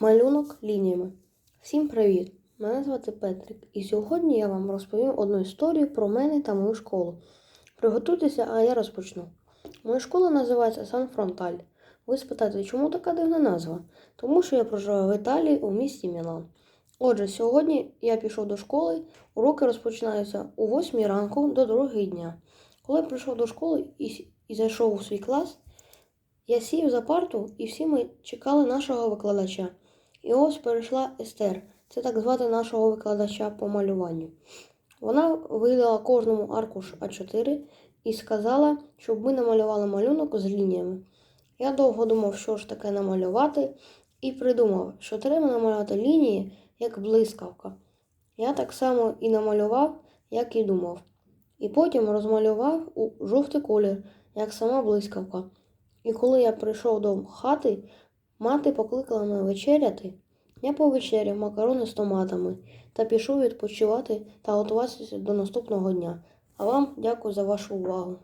Малюнок лініями. Всім привіт! Мене звати Петрик, і сьогодні я вам розповім одну історію про мене та мою школу. Приготуйтеся, а я розпочну. Моя школа називається Сан Фронталь. Ви спитаєте, чому така дивна назва? Тому що я проживаю в Італії у місті Мілан. Отже, сьогодні я пішов до школи, уроки розпочинаються у 8 ранку до 2 дня. Коли я прийшов до школи і, і зайшов у свій клас, я сів за парту, і всі ми чекали нашого викладача. І ось перейшла Естер, це так звати нашого викладача по малюванню. Вона видала кожному аркуш А4 і сказала, щоб ми намалювали малюнок з лініями. Я довго думав, що ж таке намалювати, і придумав, що треба намалювати лінії, як блискавка. Я так само і намалював, як і думав. І потім розмалював у жовтий колір, як сама блискавка. І коли я прийшов до хати, мати покликала мене вечеряти. Я повечеряв макарони з томатами та пішов відпочивати та готуватися до наступного дня. А вам дякую за вашу увагу.